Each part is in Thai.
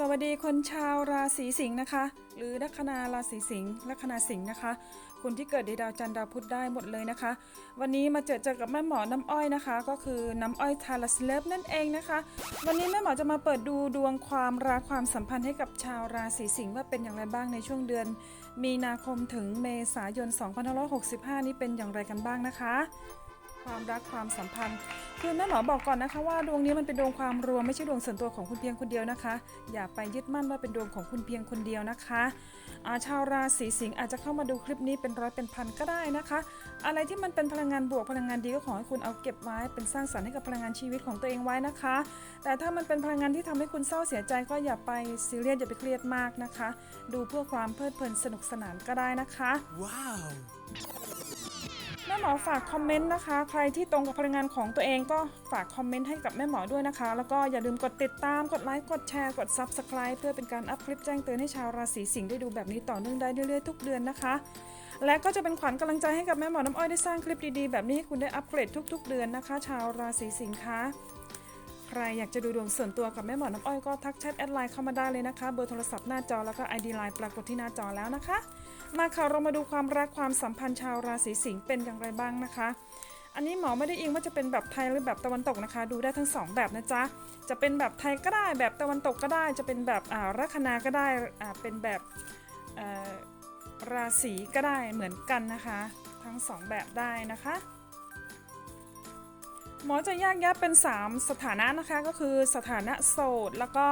สวัสดีคนชาวราศีสิงห์นะคะ หรือลัคนาราศีสิงห์ลัคนาสิงห์นะคะ คุณที่เกิดในดาวจันทร์ดาวพุธได้หมดเลยนะคะ วันนี้มาเจอเจอกับแม่หมอน้ำอ้อยนะคะ ก็คือน้ำอ้อยทาราสเลฟนั่นเองนะคะ วันนี้แม่หมอจะมาเปิดดูดวงความรักความสัมพันธ์ให้กับชาวราศีสิงห์ว่าเป็นอย่างไรบ้างในช่วงเดือน มีนาคมถึงเมษายน 2565 นี้เป็นอย่างไรกันบ้างนะคะ ความรักความสัมพันธ์ คือแม่หมอบอกก่อนนะคะว่าดวงนี้มันเป็นดวงความรวมไม่ใช่ดวงส่วนตัวของคุณเพียงคนเดียวนะคะ อย่าไปยึดมั่นว่าเป็นดวงของคุณเพียงคนเดียวนะคะอาชาวราศีสิงห์อาจจะเข้ามาดูคลิปนี้เป็นร้อยเป็นพันก็ได้นะคะ อะไรที่มันเป็นพลังงานบวกพลังงานดีก็ขอให้คุณเอาเก็บไว้เป็นสร้างสรรค์ให้กับพลังงานชีวิตของตัวเองไว้นะคะ แต่ถ้ามันเป็นพลังงานที่ทำให้คุณเศร้าเสียใจก็อย่าไปซีเรียสอย่าไปเครียดมากนะคะ ดูเพื่อความเพลิดเพลินสนุกสนานก็ได้นะคะ Wow. แม่หมอฝากคอมเมนต์นะคะ ใครที่ตรงกับพลังงานของตัวเองก็ฝากคอมเมนต์ให้กับแม่หมอด้วยนะคะ แล้วก็อย่าลืมกดติดตาม กดไลค์ กดแชร์ กด Subscribe เพื่อเป็นการอัพคลิปแจ้งเตือนให้ชาวราศีสิงห์ได้ดูแบบนี้ต่อเนื่องได้เรื่อยๆทุกเดือนนะคะ และก็จะเป็นขวัญกำลังใจให้กับแม่หมอน้ำอ้อยได้สร้างคลิปดีๆ แบบนี้ให้คุณได้อัปเกรดทุก ๆ เดือนนะคะ ชาวราศีสิงห์คะใครอยากจะดูดวงส่วนตัวกับแม่หมอน้ำอ้อยก็ทักแชทแอดไลน์เข้ามาได้เลยนะคะ เบอร์โทรศัพท์หน้าจอแล้วก็ ID ไลน์ปรากฏที่หน้าจอแล้วนะคะ มาค่ะเรามาดูความรักความสัมพันธ์ชาวราศีสิงห์เป็นอย่างไรบ้างนะคะ อันนี้หมอไม่ได้อิงว่าจะเป็นแบบไทยหรือแบบตะวันตกนะคะ ดูได้ทั้งสองแบบนะจ๊ะจะเป็นแบบไทยก็ได้แบบตะวันตกก็ได้ จะเป็นแบบอ่าลัคนาก็ได้อ่าเป็นแบบราศีก็ได้เหมือนกันนะคะ ทั้งสองแบบได้นะคะหมอจะแยกแยะเป็น 3 สถานะนะคะก็คือสถานะโสดแล้วก็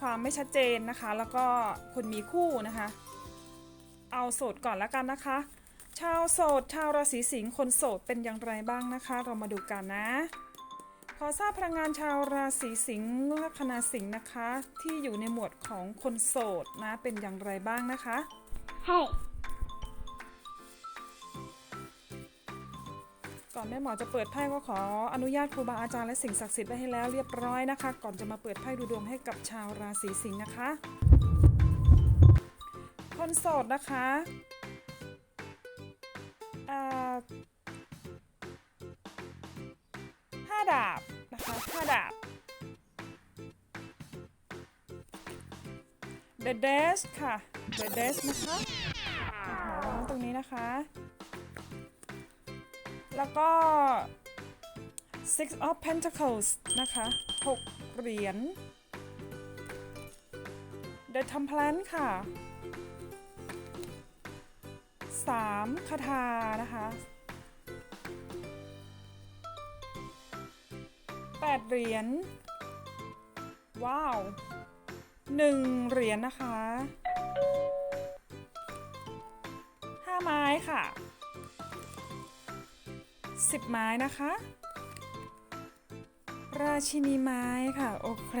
ความไม่ชัดเจนนะคะ แล้วก็คุณมีคู่นะคะ เอาโสดก่อนแล้วกันนะคะ ชาวโสด ชาวราศีสิงห์คนโสดเป็นอย่างไรบ้างนะคะ เรามาดูกันนะ ขอทราบพลังงานชาวราศีสิงห์ลัคนาสิงห์นะคะ ที่อยู่ในหมวดของคนโสดนะเป็นอย่างไรบ้างนะคะ Hey. ก่อนแม่หมอจะเปิดไพ่ก็ขออนุญาตครูบาอาจารย์และสิ่งศักดิ์สิทธิ์ไว้ให้แล้วเรียบร้อยนะคะ ก่อนจะมาเปิดไพ่ดูดวงให้กับชาวราศีสิงห์นะคะ คนโสดนะคะห้าดาบนะคะห้าดาบ The Dash ค่ะ The Dash นะคะตรงนี้นะคะ แล้วก็ Six of Pentacles นะคะ6เหรียญ The Temperance ค่ะ 3คาถานะคะ8เหรียญ ว้าว 1 เหรียญนะคะ 5 ไม้ค่ะสิบไม้นะคะ ราชินีไม้ค่ะ โอเค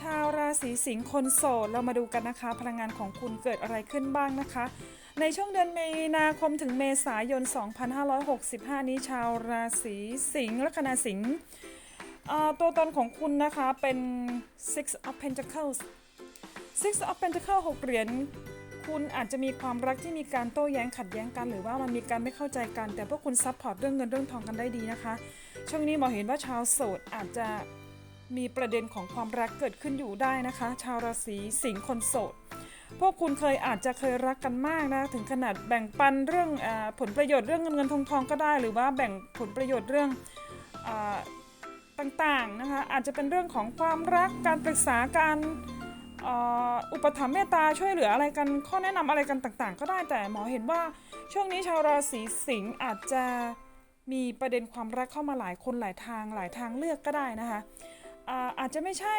ชาวราศีสิงห์คนโสด เรามาดูกันนะคะ พลังงานของคุณเกิดอะไรขึ้นบ้างนะคะ ในช่วงเดือนมีนาคมถึงเมษายน 2565 นี้ชาวราศีสิงห์ลัคนาสิงห์ตัวตนของคุณนะคะเป็น Six of Pentacles Six of Pentacles หกเหรียญคุณอาจจะมีความรักที่มีการโต้แย้งขัดแย้งกัน หรือว่ามันมีการไม่เข้าใจกัน แต่พวกคุณซัพพอร์ตเรื่องเงินเรื่องทองกันได้ดีนะคะ ช่วงนี้หมอเห็นว่าชาวโสดอาจจะมีประเด็นของความรักเกิดขึ้นอยู่ได้นะคะ ชาวราศีสิงห์คนโสด พวกคุณเคยอาจจะเคยรักกันมากนะ ถึงขนาดแบ่งปันเรื่องอผลประโยชน์เรื่องเงินเงินทองทองก็ได้ หรือว่าแบ่งผลประโยชน์เรื่องอต่างๆนะคะอาจจะเป็นเรื่องของความรักการปรึกษาการอุปถัมภ์เมตตาช่วยเหลืออะไรกันข้อแนะนำอะไรกันต่างๆ ก็ได้แต่หมอเห็นว่าช่วงนี้ชาวราศีสิงห์อาจจะมีประเด็นความรักเข้ามาหลายคนหลายทางหลายทางเลือกก็ได้นะคะอาจจะไม่ใช่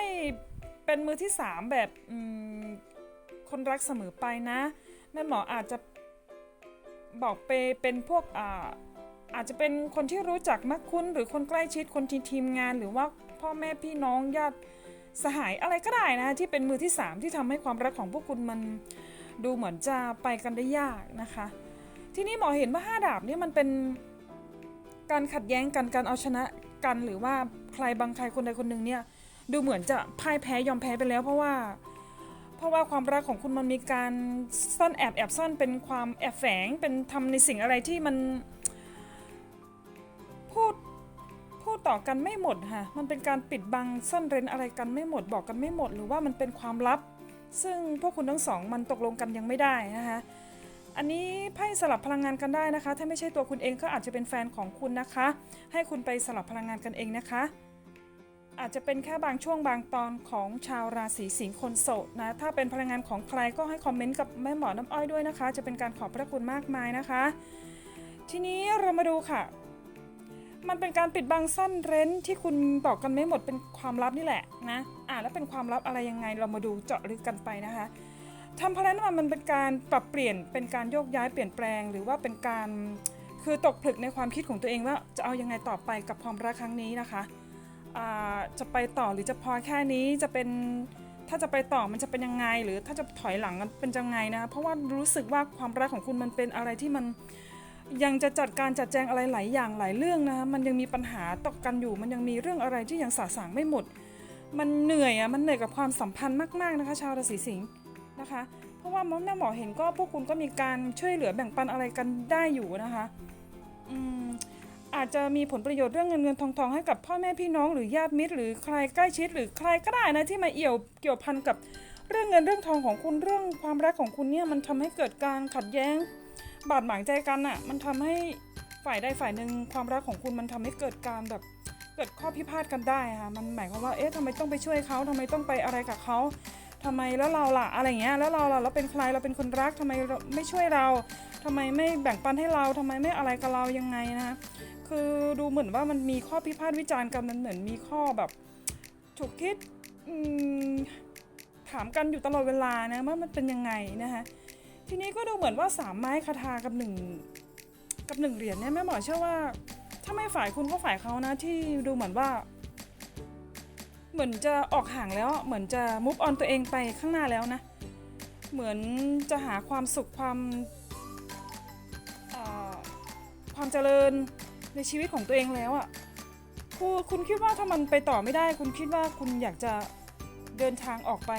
เป็นมือที่สามแบบ คนรักเสมอไปนะแม่หมออาจจะบอกไปเป็นพวกอ่าอาจจะเป็นคนที่รู้จักมักคุ้น หรือคนใกล้ชิดคนที่ทีมงาน หรือว่าพ่อแม่พี่น้องญาติสหายอะไรก็ได้นะที่เป็นมือที่ 3 ที่ทำให้ความรักของพวกคุณมันดูเหมือนจะไปกันได้ยากนะคะ ที่นี่หมอเห็นว่าห้าดาบเนี่ยมันเป็นการขัดแย้งกันการเอาชนะกัน หรือว่าใครบางใครคนใดคนหนึ่งเนี่ยดูเหมือนจะพ่ายแพ้ยอมแพ้ไปแล้ว เพราะว่า เพราะว่าความรักของคุณมันมีการซ่อนแอบแอบซ่อนเป็นความแอบแฝงเป็นทำในสิ่งอะไรที่มันพูดพูดต่อต่อกันไม่หมดค่ะมันเป็นการปิดบังซ่อนเร้นอะไรกันไม่หมดบอกกันไม่หมด หรือว่ามันเป็นความลับ ซึ่งพวกคุณทั้งสองมันตกลงกันยังไม่ได้นะคะอันนี้ไพ่สลับพลังงานกันได้นะคะ ถ้าไม่ใช่ตัวคุณเองก็อาจจะเป็นแฟนของคุณนะคะ ให้คุณไปสลับพลังงานกันเองนะคะ อาจจะเป็นแค่บางช่วงบางตอนของชาวราศีสิงห์คนโสดนะ ถ้าเป็นพลังงานของใครก็ให้คอมเมนต์กับแม่หมอน้ำอ้อยด้วยนะคะ จะเป็นการขอบพระคุณมากมายนะคะ ทีนี้เรามาดูค่ะ มันเป็นการปิดบังซ่อนเร้นที่คุณบอกกันไม่หมดเป็นความลับนี่แหละนะอ่าแล้วเป็นความลับอะไรยังไงเรามาดูเจาะลึกกันไปนะคะทำพราะนั้นมันเป็นการปรับเปลี่ยนเป็นการโยกย้ายเปลี่ยนแปลง หรือว่าเป็นการคือตกผลึกในความคิดของตัวเองว่าจะเอายังไงต่อไปกับความรักครั้งนี้นะคะ จะไปต่อหรือจะพอแค่นี้จะเป็นถ้าจะไปต่อมันจะเป็นยังไง หรือถ้าจะถอยหลังมันเป็นยังไงนะเพราะว่ารู้สึกว่าความรักของคุณมันเป็นอะไรที่มันยังจะจัดการจัดแจงอะไรหลายอย่างหลายเรื่องนะคะมันยังมีปัญหาตกกันอยู่ มันยังมีเรื่องอะไรที่ยังสาสางไม่หมด มันเหนื่อยอะมันเหนื่อยกับความสัมพันธ์มากๆนะคะ ชาวราศีสิงห์นะคะ เพราะว่าแม่หมอเห็นก็พวกคุณก็มีการช่วยเหลือแบ่งปันอะไรกันได้อยู่นะคะอืม อาจจะมีผลประโยชน์เรื่องเงินเงินทองทองให้กับพ่อแม่พี่น้องหรือญาติมิตร หรือใครใกล้ชิดหรือใครก็ได้นะที่มาเอี่ยวเกี่ยวพันกับเรื่องเงินเรื่องทองของคุณเรื่องความรักของคุณเนี่ยมันทำให้เกิดการขัดแย้ง บาดหมางใจกันอะมันทำให้ฝ่ายใดฝ่ายหนึ่งความรักของคุณมันทำให้เกิดการแบบเกิดข้อพิพาทกันได้ค่ะมันหมายความว่าเอ๊ะทำไมต้องไปช่วยเขาทำไมต้องไปอะไรกับเขาทำไมแล้วเราล่ะอะไรเงี้ยแล้วเราล่ะเราเป็นใครเราเป็นคนรักทำไมไม่ช่วยเราทำไมไม่แบ่งปันให้เราทำไมไม่อะไรกับเรายังไงนะ คือดูเหมือนว่ามันมีข้อพิพาทวิจารณ์กันมันเหมือนมีข้อแบบถูกคิดถามกันอยู่ตลอดเวลานะว่ามันเป็นยังไงนะคะทีนี้ก็ดูเหมือนว่าสามไม้คาทากับหนึ่งกับหนึ่งเหรียญเนี่ยแม่หมอเชื่อว่า ถ้าไม่ฝ่ายคุณก็ฝ่ายเขานะที่ดูเหมือนว่า เหมือนจะออกห่างแล้วเหมือนจะมุฟออนตัวเองไปข้างหน้าแล้วนะ เหมือนจะหาความสุขความความเจริญ ในชีวิตของตัวเองแล้วอะ่ะคุณคุณคิดว่าถ้ามันไปต่อไม่ได้ คุณคิดว่าคุณอยากจะเดินทางออกไป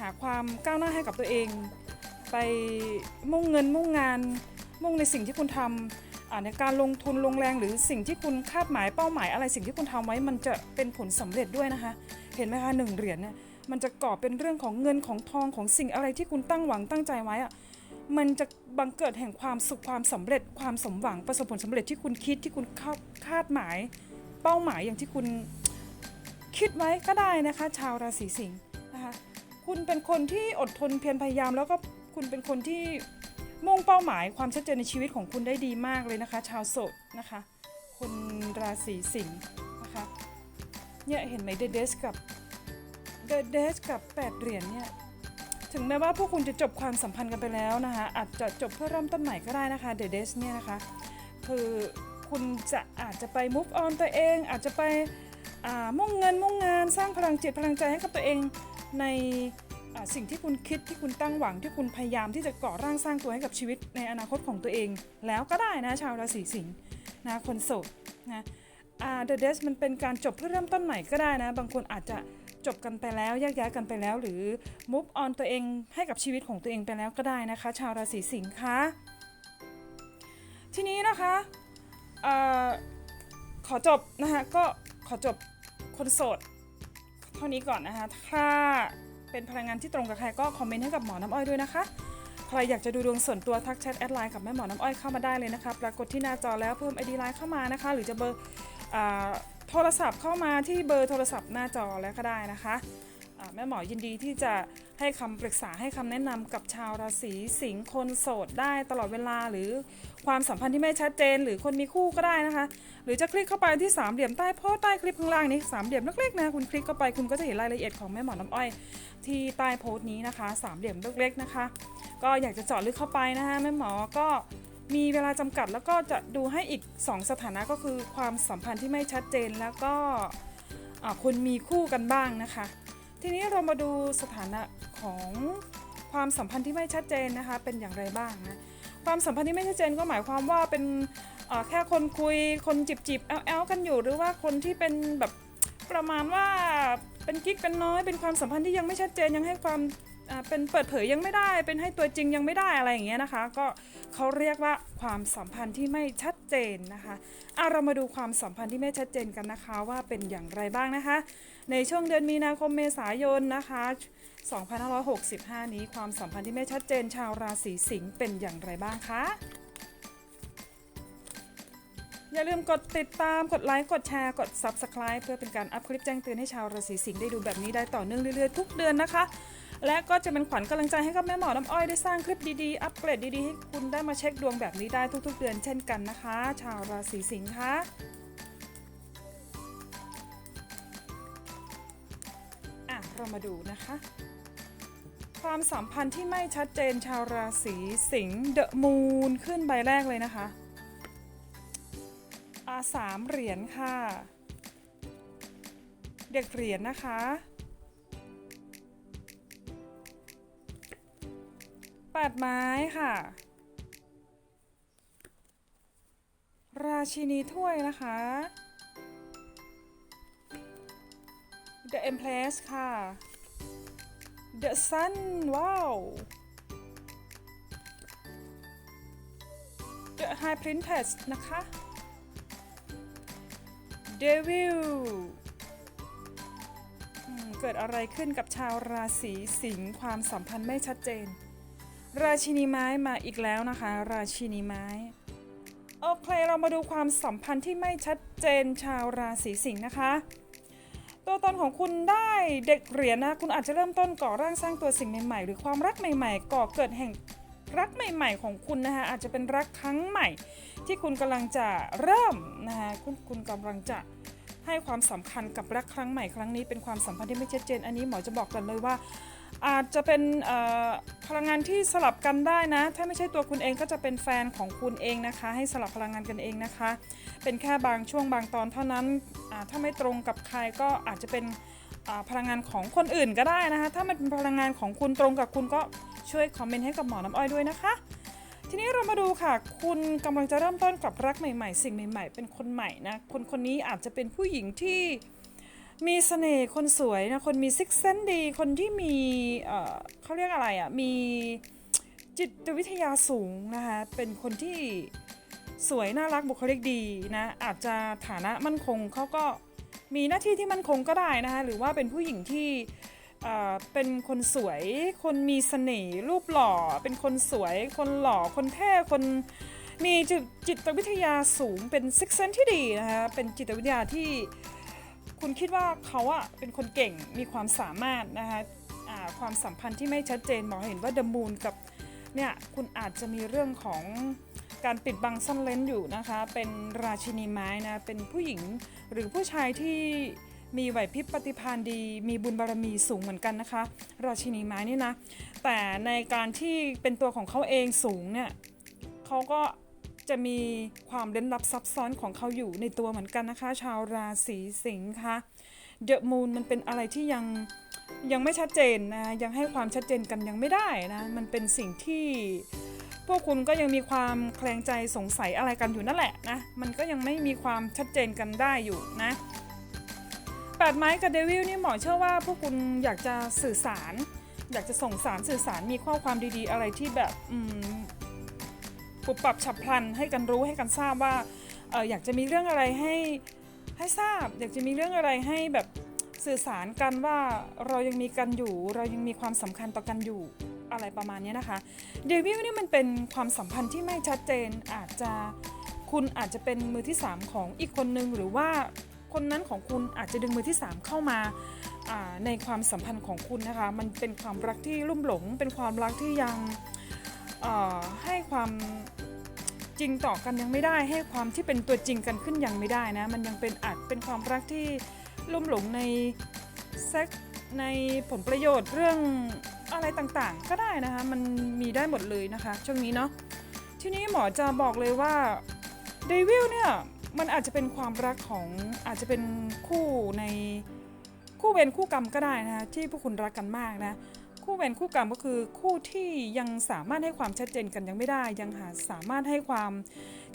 หาความก้าวหน้าให้กับตัวเอง ไปมุ่งเงินมุ่งงาน มุ่งในสิ่งที่คุณทำอ่าในการลงทุนลงแรงหรือสิ่งที่คุณคาดหมายเป้าหมายอะไรสิ่งที่คุณทำไว้มันจะเป็นผลสำเร็จด้วยนะคะ เห็นไหมคะหนึ่งเหรียญเนี่ยมันจะก่อเป็นเรื่องของเงินของทองของสิ่งอะไรที่คุณตั้งหวังตั้งใจไว้อะ มันจะบังเกิดแห่งความสุขความสำเร็จความสมหวังประสบผลสำเร็จที่คุณคิดที่คุณคาดคาดหมาย เป้าหมายอย่างที่คุณคิดไว้ก็ได้นะคะ ชาวราศีสิงห์นะคะคุณเป็นคนที่อดทนเพียรพยายาม แล้วก็คุณเป็นคนที่มุ่งเป้าหมายความชัดเจนในชีวิตของคุณได้ดีมากเลยนะคะ ชาวโสดนะคะคนราศีสิงห์นะคะเนี่ยเห็นไหมเดเดสกับเดเดสกับแปดเหรียญเนี่ย ถึงแม้ว่าพวกคุณจะจบความสัมพันธ์กันไปแล้วนะคะอาจจะจบเพื่อเริ่มต้นใหม่ก็ได้นะคะเดเดสเนี่ยนะคะคือคุณจะอาจจะไป move on ตัวเอง อาจจะไปมุ่งเงินมุ่งงานสร้างพลังจิตพลังใจให้กับตัวเองในสิ่งที่คุณคิดที่คุณตั้งหวังที่คุณพยายามที่จะก่อร่างสร้างตัวให้กับชีวิตในอนาคตของตัวเอง แล้วก็ได้นะชาวราศีสิงห์นะคนโสดนะอ่า The d e s มันเป็นการจบเพื่อเริ่มต้นใหม่ก็ได้นะ บางคนอาจจะ จบกันไปแล้วแยกย้ายกันไปแล้ว หรือ move on ตัวเองให้กับชีวิตของตัวเองไปแล้วก็ได้นะคะ ชาวราศีสิงห์คะทีนี้นะคะออขอจบนะคะก็ขอจบคนโสดเท่านี้ก่อนนะคะ ถ้าเป็นพลังงานที่ตรงกับใครก็คอมเมนต์ให้กับหมอน้ำอ้อยด้วยนะคะ ใครอยากจะดูดวงส่วนตัวทักแชทแอดไลน์กับแม่หมอน้ำอ้อยเข้ามาได้เลยนะคะ ปรากฏที่หน้าจอแล้วเพิ่ม ID ไลน์เข้ามานะคะ หรือจะเบอร์ โทรศัพท์เข้ามาที่เบอร์โทรศัพท์หน้าจอแล้วก็ได้นะคะ แม่หมอยินดีที่จะให้คำปรึกษาให้คำแนะนำกับชาวราศีสิงห์คนโสดได้ตลอดเวลาหรือความสัมพันธ์ที่ไม่ชัดเจน หรือคนมีคู่ก็ได้นะคะ หรือจะคลิกเข้าไปที่สามเหลี่ยมใต้โพสใต้คลิปข้างล่างนี้สามเหลี่ยมเล็กๆนะคุณคลิกเข้าไปคุณก็จะเห็นรายละเอียดของแม่หมอน้ำอ้อย ที่ใต้โพสต์นี้นะคะสามเหลี่ยมเล็กๆนะคะ ก็อยากจะเจาะลึกเข้าไปนะคะแม่หมอก็ มีเวลาจำกัดแล้วก็จะดูให้อีก 2 สถานะก็คือความสัมพันธ์ที่ไม่ชัดเจนแล้วก็คนมีคู่กันบ้างนะคะ ทีนี้เรามาดูสถานะของความสัมพันธ์ที่ไม่ชัดเจนนะคะเป็นอย่างไรบ้างนะความสัมพันธ์ที่ไม่ชัดเจนก็หมายความว่าเป็นแค่คนคุยคนจิบจิบๆแอลกันอยู่ หรือว่าคนที่เป็นแบบประมาณว่าเป็นกิ๊กเป็นน้อยเป็นความสัมพันธ์ที่ยังไม่ชัดเจนยังให้ความ เป็นเปิดเผยยังไม่ได้ เป็นให้ตัวจริงยังไม่ได้อะไรอย่างเงี้ยนะคะ ก็เขาเรียกว่าความสัมพันธ์ที่ไม่ชัดเจนนะคะอะเรามาดูความสัมพันธ์ที่ไม่ชัดเจนกันนะคะ ว่าเป็นอย่างไรบ้างนะคะ ในช่วงเดือนมีนาคมเมษายนนะคะ2565 นี้ความสัมพันธ์ที่ไม่ชัดเจนชาวราศีสิงห์เป็นอย่างไรบ้างคะ อย่าลืมกดติดตามกดไลค์กดแชร์กด Subscribe เพื่อเป็นการอัพคลิปแจ้งเตือนให้ชาวราศีสิงห์ได้ดูแบบนี้ได้ต่อเนื่องเรื่อยๆ ทุกเดือนนะคะ และก็จะเป็นขวัญกำลังใจให้กับแม่หมอน้ำอ้อยได้สร้างคลิปดีๆ อัปเกรดดีๆ ให้คุณได้มาเช็คดวงแบบนี้ได้ทุกๆ เดือนเช่นกันนะคะ ชาวราศีสิงห์คะอะเรามาดูนะคะ ความสัมพันธ์ที่ไม่ชัดเจนชาวราศีสิงห์เดอะมูนขึ้นใบแรกเลยนะคะอาสามเหรียญค่ะ เด็กเหรียญนะคะ ปดไม้ค่ะ ราชินีถ้วยนะคะ The Empress ค่ะ The Sun ว้าว The High Princess นะคะเดวิลอืมเกิดอะไรขึ้นกับชาวราศีสิงห์ความสัมพันธ์ไม่ชัดเจน ราชินีไม้มาอีกแล้วนะคะ ราชินีไม้โอเคเรามาดูความสัมพันธ์ที่ไม่ชัดเจนชาวราศีสิงห์นะคะ ตัวตนของคุณได้เด็กเหรียญนะ คุณอาจจะเริ่มต้นก่อร่างสร้างตัวสิ่งใหม่ๆ หรือความรักใหม่ ๆ ก่อเกิดแห่งรักใหม่ๆของคุณนะคะอาจจะเป็นรักครั้งใหม่ ที่คุณกำลังจะเริ่มนะคะคุณคุณกำลังจะให้ความสำคัญกับรักครั้งใหม่ครั้งนี้เป็นความสัมพันธ์ที่ไม่ชัดเจน อันนี้หมอจะบอกกันเลยว่า อาจจะเป็นพลังงานที่สลับกันได้นะ ถ้าไม่ใช่ตัวคุณเองก็จะเป็นแฟนของคุณเองนะคะ ให้สลับพลังงานกันเองนะคะ เป็นแค่บางช่วงบางตอนเท่านั้นถ้าไม่ตรงกับใครก็อาจจะเป็นพลังงานของคนอื่นก็ได้นะคะ ถ้ามันเป็นพลังงานของคุณตรงกับคุณก็ช่วยคอมเมนต์ให้กับหมอน้ำอ้อยด้วยนะคะ ทีนี้เรามาดูค่ะ คุณกำลังจะเริ่มต้นกับรักใหม่ ๆ สิ่งใหม่ ๆ เป็นคนใหม่นะคนคนนี้อาจจะเป็นผู้หญิงที่ มีเสน่ห์คนสวยนะ คนมีซิกเซนดี คนที่มีเอ่อเขาเรียกอะไรอะ่ะ มีจิตวิทยาสูงนะคะ เป็นคนที่สวยน่ารักบุคลิกดีนะ อาจจะฐานะมั่นคงเขาก็มีหน้าที่ที่มั่นคงก็ได้นะคะ หรือว่าเป็นผู้หญิงที่เป็นคนสวย คนมีเสน่ห์ รูปหล่อ เป็นคนสวย คนหล่อ คนเท่ คนมีจิตจิตวิทยาสูง เป็นซิกเซนที่ดีนะคะ เป็นจิตวิทยาที่ คุณคิดว่าเขาอะเป็นคนเก่งมีความสามารถนะคะความสัมพันธ์ที่ไม่ชัดเจนหมอเห็นว่าเดมูนกับเนี่ยคุณอาจจะมีเรื่องของการปิดบังซ่อนเล้นอยู่นะคะ เป็นราชินีไม้นะ เป็นผู้หญิงหรือผู้ชายที่มีไหวพริบปฏิภาณดี มีบุญบารมีสูงเหมือนกันนะคะ ราชินีไม้นี่นะ แต่ในการที่เป็นตัวของเขาเองสูงเนี่ยเขาก็ จะมีความเล้นลับซับซ้อนของเขาอยู่ในตัวเหมือนกันนะคะ ชาวราศีสิงห์คะเดอะมูนมันเป็นอะไรที่ยังยังไม่ชัดเจนนะยังให้ความชัดเจนกันยังไม่ได้นะมันเป็นสิ่งที่ พวกคุณก็ยังมีความแคลงใจสงสัยอะไรกันอยู่นั่นแหละนะมันก็ยังไม่มีความชัดเจนกันได้อยู่นะแปดไม้กับเดวิลนี่หมอเชื่อว่าพวกคุณอยากจะสื่อสาร อยากจะส่งสารสื่อสารมีข้อความดีๆ อะไรที่แบบ ปรับปรับฉับพลันให้กันรู้ให้กันทราบว่าเอออยากจะมีเรื่องอะไรให้ให้ทราบ อยากจะมีเรื่องอะไรให้แบบสื่อสารกันว่าเรายังมีกันอยู่ เรายังมีความสำคัญต่อกันอยู่อะไรประมาณนี้นะคะเดวิลนี่มันเป็นความสัมพันธ์ที่ไม่ชัดเจนอาจจะคุณอาจจะเป็นมือที่ 3 ของอีกคนนึงหรือว่าคนนั้นของคุณอาจจะดึงมือที่ 3 เข้ามาในความสัมพันธ์ของคุณนะคะ มันเป็นความรักที่ลุ่มหลง เป็นความรักที่ยัง ให้ความจริงต่อกันยังไม่ได้ ให้ความที่เป็นตัวจริงกันขึ้นยังไม่ได้นะ มันยังเป็นอาจเป็นความรักที่ลุ่มหลงในเซ็กในผลประโยชน์เรื่องอะไรต่างๆ ก็ได้นะคะ มันมีได้หมดเลยนะคะ ช่วงนี้เนาะทีนี้หมอจะบอกเลยว่าเดวิลเนี่ยมันอาจจะเป็นความรักของอาจจะเป็นคู่ในคู่เวรคู่กรรมก็ได้นะคะที่พวกคุณรักกันมากนะ คู่เวรคู่กรรมก็คือคู่ที่ยังสามารถให้ความชัดเจนกันยังไม่ได้ ยังหาสามารถให้ความ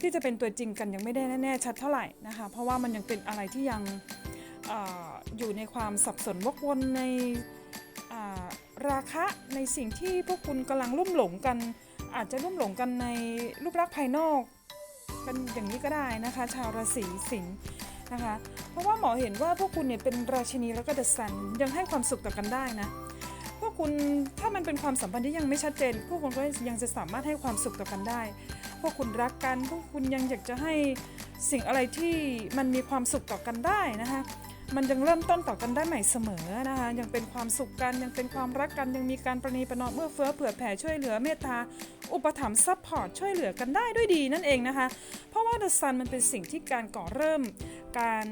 ที่จะเป็นตัวจริงกันยังไม่ได้แน่ๆชัดเท่าไหร่นะคะเพราะว่ามันยังเป็นอะไรที่ยังออยู่ในความสับสนวกวนในราคะในสิ่งที่พวกคุณกำลังลุ่มหลงกัน อาจจะลุ่มหลงกันในรูปลักษณ์ภายนอกกันอย่างนี้ก็ได้นะคะ ชาวราศีสิงห์นะคะ เพราะว่าหมอเห็นว่าพวกคุณเนี่ยเป็นราชินีแล้วก็เดอะซันยังให้ความสุขต่อกันได้นะ พวกคุณถ้ามันเป็นความสัมพันธ์ที่ยังไม่ชัดเจน พวกคุณก็ยังจะสามารถให้ความสุขต่อกันได้ พวกคุณรักกัน พวกคุณยังอยากจะให้สิ่งอะไรที่มันมีความสุขต่อกันได้นะคะ มันยังเริ่มต้นต่อกันได้ใหม่เสมอนะคะ ยังเป็นความสุขกันยังเป็นความรักกันยังมีการประนีประนอมเอื้อเฟื้อเผื่อแผ่ช่วยเหลือเมตตาอุปถัมภ์ซัพพอร์ตช่วยเหลือกันได้ด้วยดีนั่นเองนะคะ เพราะว่า The Sun มันเป็นสิ่งที่การก่อเริ่มการ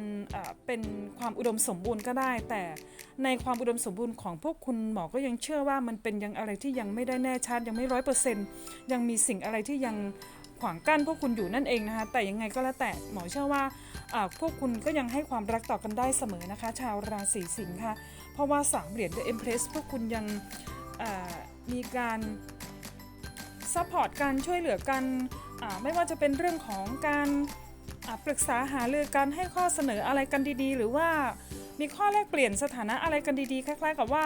เป็นความอุดมสมบูรณ์ก็ได้ แต่ในความอุดมสมบูรณ์ของพวกคุณหมอก็ยังเชื่อว่ามันเป็นยังอะไรที่ยังไม่ได้แน่ชัดยังไม่ร้อยเปอร์เซ็นต์ยังมีสิ่งอะไรที่ยังขวางกั้นพวกคุณอยู่นั่นเองนะคะแต่ยังไงก็แล้วแต่หมอเชื่อว่า พวกคุณก็ยังให้ความรักต่อกันได้เสมอนะคะ ชาวราศีสิงห์ค่ะ เพราะว่าสามเหรียญ The Empress พวกคุณยังมีการซัพพอร์ตการช่วยเหลือกันไม่ว่าจะเป็นเรื่องของการ ปรึกษาหารือกันให้ข้อเสนออะไรกันดีๆ หรือว่ามีข้อแลกเปลี่ยนสถานะอะไรกันดีๆ คล้าย ๆ กับว่า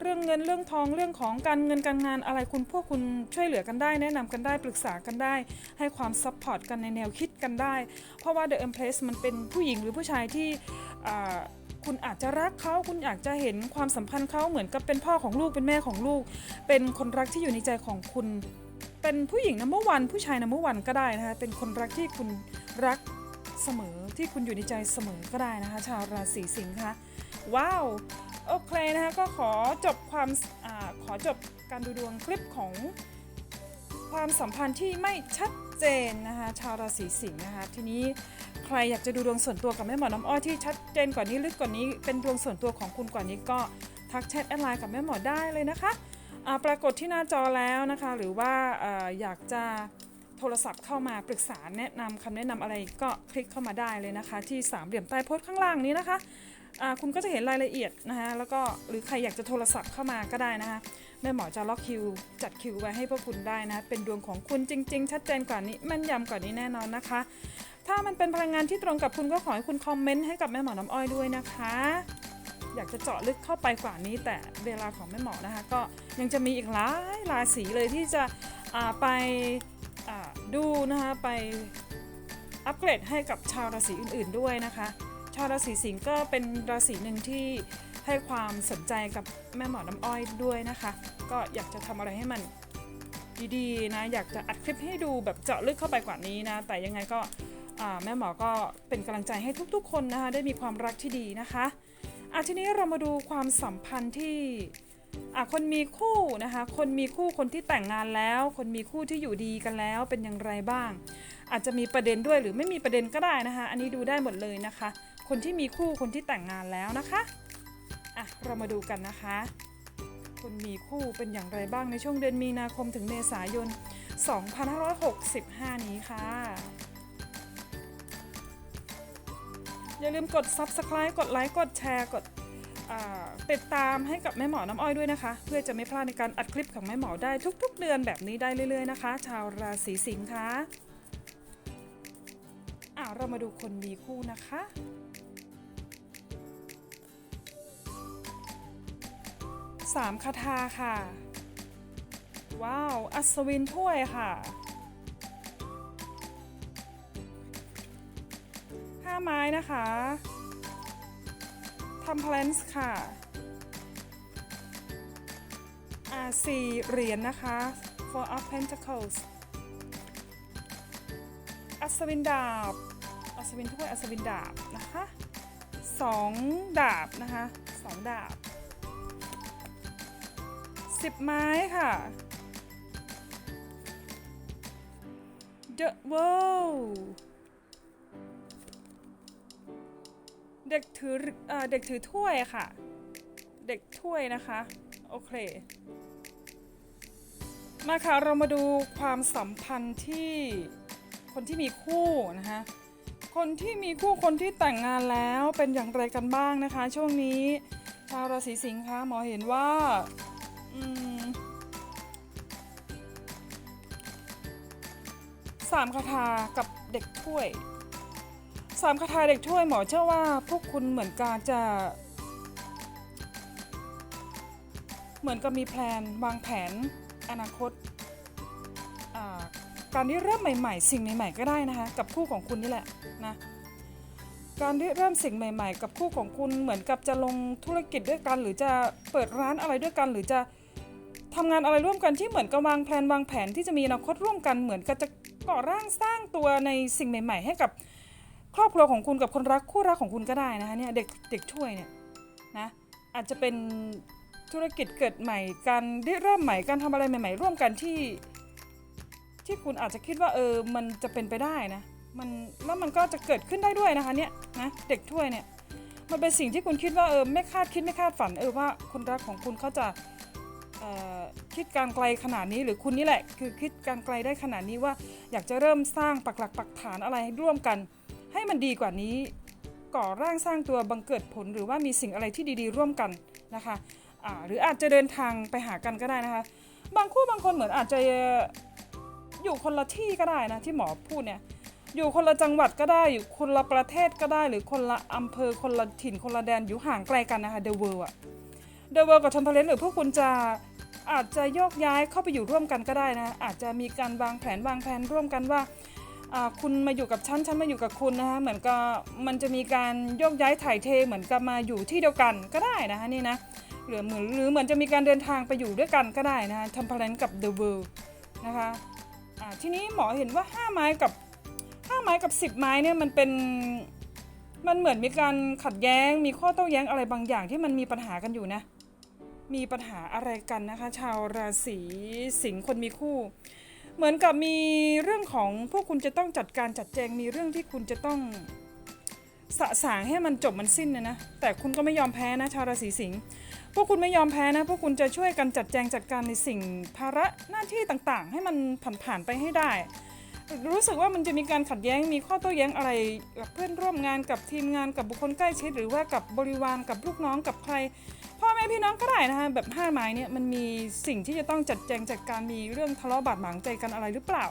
เรื่องเงินเรื่องทองเรื่องของการเงินการงานอะไรคุณพวกคุณช่วยเหลือกันได้ แนะนำกันได้ปรึกษากันได้ ให้ความซัพพอร์ตกันในแนวคิดกันได้ เพราะว่า The Empress มันเป็นผู้หญิงหรือผู้ชายที่คุณอาจจะรักเขาคุณอยากจะเห็นความสัมพันธ์เขาเหมือนกับเป็นพ่อของลูกเป็นแม่ของลูก เป็นคนรักที่อยู่ในใจของคุณ เป็นผู้หญิงนัมเบอร์วันผู้ชายนัมเบอร์วันก็ได้นะคะเป็นคนรักที่คุณรักเสมอที่คุณอยู่ในใจเสมอก็ได้นะคะ ชาวราศีสิงห์คะว้าวโอเคนะคะก็ขอจบความอขอจบการดูดวงคลิปของความสัมพันธ์ที่ไม่ชัดเจนนะคะชาวราศีสิงห์นะคะทีนี้ใครอยากจะดูดวงส่วนตัวกับแม่หมอน้ำอ้อยที่ชัดเจนกว่านี้ลึกกว่านี้เป็นดวงส่วนตัวของคุณกว่านี้ก็ทักแชทแอดไลน์กับแม่หมอได้เลยนะคะ ปรากฏที่หน้าจอแล้วนะคะ หรือว่าออยากจะโทรศัพท์เข้ามาปรึกษาแนะนำคำแนะนำอะไรก็คลิกเข้ามาได้เลยนะคะ ที่สามเหลี่ยมใต้โพสต์ข้างล่างนี้นะคะคุณก็จะเห็นรายละเอียดนะคะแล้วก็หรือใครอยากจะโทรศัพท์เข้ามาก็ได้นะคะแม่หมอจะล็อกคิว จัดคิวไว้ให้พวกคุณได้นะเป็นดวงของคุณจริง ๆ ชัดเจนกว่านี้แม่นยำกว่านี้แน่นอนนะคะ ถ้ามันเป็นพลังงานที่ตรงกับคุณก็ขอให้คุณคอมเมนต์ให้กับแม่หมอน้ำอ้อยด้วยนะคะ อยากจะเจาะลึกเข้าไปกว่านี้ แต่เวลาของแม่หมอนะคะ ก็ยังจะมีอีกหลายราศีเลยที่จะไปดูนะคะไปอัปเกรดให้กับชาวราศีอื่น ๆด้วยนะคะ ชาวราศีสิงห์ก็เป็นราศีหนึ่งที่ให้ความสนใจกับแม่หมอน้ำอ้อยด้วยนะคะ ก็อยากจะทำอะไรให้มันดีๆนะอยากจะอัดคลิปให้ดูแบบเจาะลึกเข้าไปกว่านี้นะ แต่ยังไงก็แม่หมอก็เป็นกำลังใจให้ทุกๆ คนนะคะ ได้มีความรักที่ดีนะคะ อะทีนี้เรามาดูความสัมพันธ์ที่อะคนมีคู่นะคะ คนมีคู่คนที่แต่งงานแล้ว คนมีคู่ที่อยู่ดีกันแล้วเป็นอย่างไรบ้าง อาจจะมีประเด็นด้วยหรือไม่มีประเด็นก็ได้นะคะ อันนี้ดูได้หมดเลยนะคะ คนที่มีคู่คนที่แต่งงานแล้วนะคะอะเรามาดูกันนะคะ คนมีคู่เป็นอย่างไรบ้างในช่วงเดือนมีนาคมถึงเมษายน 2565 นี้ค่ะ อย่าลืมกด subscribe กดไลค์กดแชร์กดติดตามให้กับแม่หมอน้ำอ้อยด้วยนะคะ เพื่อจะไม่พลาดในการอัดคลิปของแม่หมอได้ทุก ๆ เดือนแบบนี้ได้เรื่อย ๆนะคะ ชาวราศีสิงค์คะอ่าเรามาดูคนมีคู่นะคะสามคาถาค่ะ ว้าว อัศวินถ้วยค่ะ ห้าไม้นะคะทำพลนส์ค่ะอ่าสี่เหรียญนะคะ four of pentacles อัศวินดาบ อัศวินถ้วยอัศวินดาบนะคะสองดาบนะคะสองดาบสิบไม้ค่ะ The World เด็กถือเอ่อเด็กถือถ้วยค่ะ เด็กถ้วยนะคะ โอเค มาค่ะ เรามาดูความสัมพันธ์ที่คนที่มีคู่นะคะ คนที่มีคู่คนที่แต่งงานแล้วเป็นอย่างไรกันบ้างนะคะ ช่วงนี้ ชาวราศีสิงค์คะหมอเห็นว่าสามคาถากับเด็กถ้วย สามคาถาเด็กช่วยหมอเชื่อว่าพวกคุณเหมือนการจะ เหมือนกับมีแพลนวางแผนอนาคตาการที่เริ่มใหม่ ๆ สิ่งใหม่ ๆ ก็ได้นะคะ กับคู่ของคุณนี่แหละนะการที่เริ่มสิ่งใหม่ ๆ กับคู่ของคุณเหมือนกับจะลงธุรกิจด้วยกัน หรือจะเปิดร้านอะไรด้วยกัน หรือจะทำงานอะไรร่วมกันที่เหมือนกับวางแผนวางแผนที่จะมีอนาคตร่วมกันเหมือนกับจะก่อร่างสร้างตัวในสิ่งใหม่ ๆ ให้กับ ครอบครัวของคุณกับคนรักคู่รักของคุณก็ได้นะคะเนี่ยเด็กเด็กช่วยเนี่ยนะอาจจะเป็นธุรกิจเกิดใหม่การได้เริ่มใหม่การทำอะไรใหม่ ๆ ร่วมกันที่ ที่คุณอาจจะคิดว่าเออมันจะเป็นไปได้นะมันแล้วมันก็จะเกิดขึ้นได้ด้วยนะคะเนี่ยนะเด็กถ้วยเนี่ยมันเป็นสิ่งที่คุณคิดว่าเออไม่คาดคิดไม่คาดฝันเออว่าคนรักของคุณเขาจะคิดการไกลขนาดนี้หรือคุณนี่แหละ คือคิดการไกลได้ขนาดนี้ว่าอยากจะเริ่มสร้างปักหลักปักฐานอะไรร่วมกัน ให้มันดีกว่านี้ ก่อร่างสร้างตัวบังเกิดผลหรือว่ามีสิ่งอะไรที่ดีๆ ร่วมกันนะคะหรืออาจจะเดินทางไปหากันก็ได้นะคะ บางคู่บางคนเหมือนอาจจะอยู่คนละที่ก็ได้นะที่หมอพูดเนี่ยอยู่คนละจังหวัดก็ได้อยู่คนละประเทศก็ได้ หรือคนละอำเภอคนละถิ่นคนละแดนอยู่ห่างไกลกันนะคะ The World อะ The World กับท e มเพลนหรือพวกคุณจะอาจจะโยกย้ายเข้าไปอยู่ร่วมกันก็ได้นะ อาจจะมีการวางแผนวางแผนร่วมกันว่า คุณมาอยู่กับฉันฉันมาอยู่กับคุณนะคะเหมือนกับมันจะมีการโยกย้ายถ่ายเทเหมือนกับมาอยู่ที่เดียวกันก็ได้นะคะนี่นะหรือเหมือนหรือเหมือนจะมีการเดินทางไปอยู่ด้วยกันก็ได้นะคะทำพลันกับ The World นะคะทีนี้หมอเห็นว่า 5 ไม้กับ 5 ไม้กับ 10 ไม้เนี่ยมันเป็นมันเหมือนมีการขัดแย้ง มีข้อโต้แย้งอะไรบางอย่างที่มันมีปัญหากันอยู่นะ มีปัญหาอะไรกันนะคะ ชาวราศีสิงห์คนมีคู่ เหมือนกับมีเรื่องของพวกคุณจะต้องจัดการจัดแจงมีเรื่องที่คุณจะต้องสะสางให้มันจบมันสิ้นนะนะแต่คุณก็ไม่ยอมแพ้นะชาวราศีสิงห์พวกคุณไม่ยอมแพ้นะพวกคุณจะช่วยกันจัดแจงจัดการในสิ่งภาระหน้าที่ต่างๆ ให้มันผ่านๆไปให้ได้ รู้สึกว่ามันจะมีการขัดแย้งมีข้อโต้แย้งอะไรกับเพื่อนร่วมงานกับทีมงานกับบุคคลใกล้ชิด หรือว่ากับบริวารกับลูกน้องกับใคร พ่อแม่พี่น้องก็ได้นะคะแบบห้าไม้เนี่ยมันมีสิ่งที่จะต้องจัดแจงจัดการมีเรื่องทะเลาะบาดหมางใจกันอะไรหรือเปล่า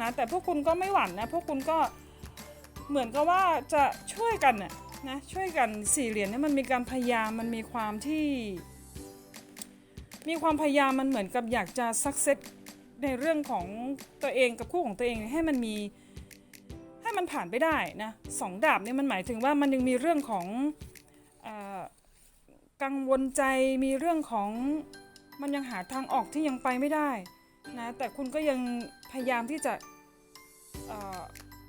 นะแต่พวกคุณก็ไม่หวั่นนะพวกคุณก็เหมือนกับว่าจะช่วยกันน่ะนะช่วยกันสี่เหรียญเนี่ยมันมีการพยายามมันมีความที่ มีความพยายามมันเหมือนกับอยากจะสักเซสในเรื่องของตัวเองกับคู่ของตัวเองให้มันมีให้มันผ่านไปได้นะสองดาบเนี่ยมันหมายถึงว่ามันยังมีเรื่องของอ กังวลใจมีเรื่องของมันยังหาทางออกที่ยังไปไม่ได้นะแต่คุณก็ยังพยายามที่จะเออ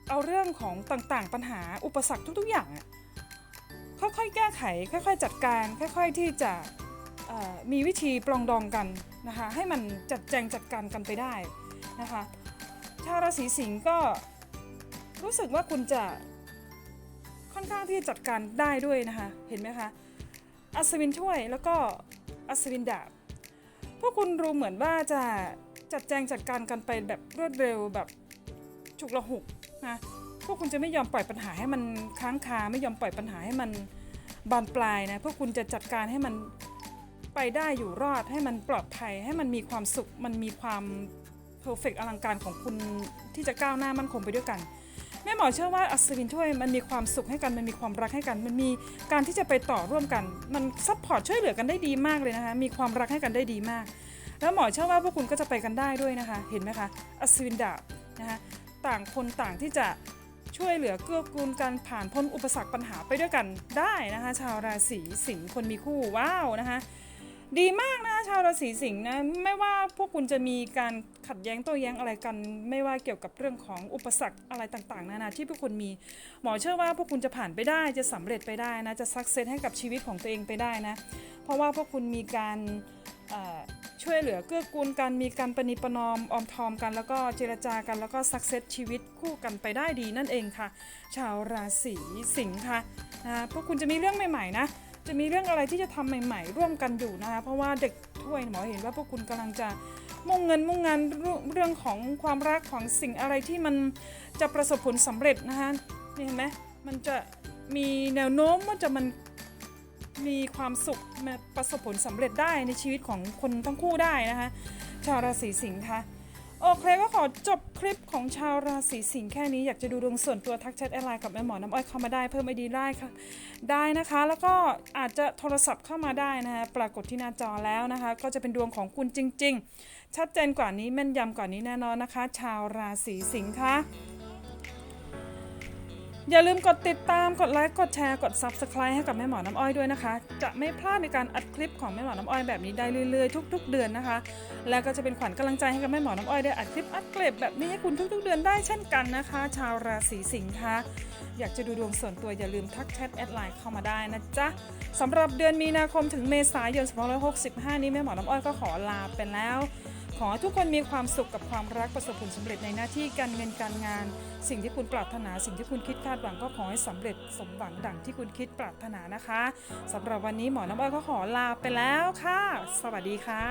เอาเรื่องของต่างๆ ปัญหาอุปสรรคทุกๆ อย่างค่อยๆแก้ไข ค่อยๆ จัดการ ค่อย ๆที่จะมีวิธีปลองดองกันนะคะให้มันจัดแจงจัดการกันไปได้นะคะชาวราศีสิงห์ก็รู้สึกว่าคุณจะค่อนข้างที่จะจัดการได้ด้วยนะคะเห็นไหมคะ อัศวินถ้วยแล้วก็อัศวินดาบ พวกคุณรู้เหมือนว่าจะจัดแจงจัดการกันไปแบบรวดเร็วแบบฉุกละหุกนะ พวกคุณจะไม่ยอมปล่อยปัญหาให้มันค้างคาไม่ยอมปล่อยปัญหาให้มันบานปลายนะ พวกคุณจะจัดการให้มันไปได้อยู่รอดให้มันปลอดภัยให้มันมีความสุขมันมีความเพอร์เฟกอลังการของคุณที่จะก้าวหน้ามั่นคงไปด้วยกัน แม่หมอเชื่อว่าอัศวินถ้วยมันมีความสุขให้กันมันมีความรักให้กัน มันมีการที่จะไปต่อร่วมกัน มันซัพพอร์ตช่วยเหลือกันได้ดีมากเลยนะคะ มีความรักให้กันได้ดีมาก แล้วหมอเชื่อว่าพวกคุณก็จะไปกันได้ด้วยนะคะ เห็นไหมคะอัศวินดาบนะคะต่างคนต่างที่จะช่วยเหลือเกื้อกูลกันผ่านพ้นอุปสรรคปัญหาไปด้วยกันได้นะคะ ชาวราศีสิงห์คนมีคู่ว้าวนะคะ ดีมากนะชาวราศีสิงห์นะไม่ว่าพวกคุณจะมีการขัดแย้งโต้แย้งอะไรกัน ไม่ว่าเกี่ยวกับเรื่องของอุปสรรคอะไรต่างๆ นานาที่พวกคุณมี หมอเชื่อว่าพวกคุณจะผ่านไปได้จะสำเร็จไปได้นะจะสักเซสให้กับชีวิตของตัวเองไปได้นะ เพราะว่าพวกคุณมีการช่วยเหลือเกื้อกูลกันมีการประนีปนอมออมทอมกัน แล้วก็เจรจากันแล้วก็สักเซสชีวิตคู่กันไปได้ดีนั่นเองค่ะ ชาวราศีสิงห์ค่ะนะพวกคุณจะมีเรื่องใหม่ๆนะ จะมีเรื่องอะไรที่จะทำใหม่ ๆ ร่วมกันอยู่นะคะเพราะว่าเด็กถ้วยหมอเห็นว่าพวกคุณกำลังจะมุ่งเงินมุ่งงานเรื่องของความรักของสิ่งอะไรที่มันจะประสบผลสำเร็จนะคะนี่เห็นไหมมันจะมีแนวโน้มว่าจะมันมีความสุขมาประสบผลสำเร็จได้ในชีวิตของคนทั้งคู่ได้นะคะชาวราศีสิงห์ค่ะ โอเคก็ขอจบคลิปของชาวราศีสิงห์แค่นี้อยากจะดูดวงส่วนตัวทักแชทแอดไลน์กับแม่หมอน้ำอ้อยเข้ามาได้เพิ่มไอดีได้ค่ะ ได้นะคะ แล้วก็อาจจะโทรศัพท์เข้ามาได้นะคะปรากฏที่หน้าจอแล้วนะคะ ก็จะเป็นดวงของคุณจริง ๆ ชัดเจนกว่านี้แม่นยำกว่านี้แน่นอนนะคะ ชาวราศีสิงห์ค่ะ อย่าลืมกดติดตามกดไลค์กดแชร์กด Subscribe ให้กับแม่หมอน้ำอ้อยด้วยนะคะ จะไม่พลาดในการอัดคลิปของแม่หมอน้ำอ้อยแบบนี้ได้เรื่อยๆ ทุก ๆ เดือนนะคะ แล้วก็จะเป็นขวัญกำลังใจให้กับแม่หมอน้ำอ้อยได้อัดคลิปอัดเกล็บแบบนี้ให้คุณทุก ๆ เดือนได้เช่นกันนะคะ ชาวราศีสิงห์ค่ะอยากจะดูดวงส่วนตัวอย่าลืมทักแชทแอดไลน์เข้ามาได้นะจ๊ะสำหรับเดือนมีนาคมถึงเมษายน2565 นี้แม่หมอน้ำอ้อยก็ขอลาไปแล้ว ขอให้ทุกคนมีความสุขกับความรักประสบผลสำเร็จในหน้าที่การเงินการงาน สิ่งที่คุณปรารถนา สิ่งที่คุณคิดคาดหวังก็ขอให้สำเร็จสมหวังดังที่คุณคิดปรารถนานะคะสำหรับวันนี้หมอน้ำอ้อยก็ขอลาไปแล้วค่ะ สวัสดีค่ะ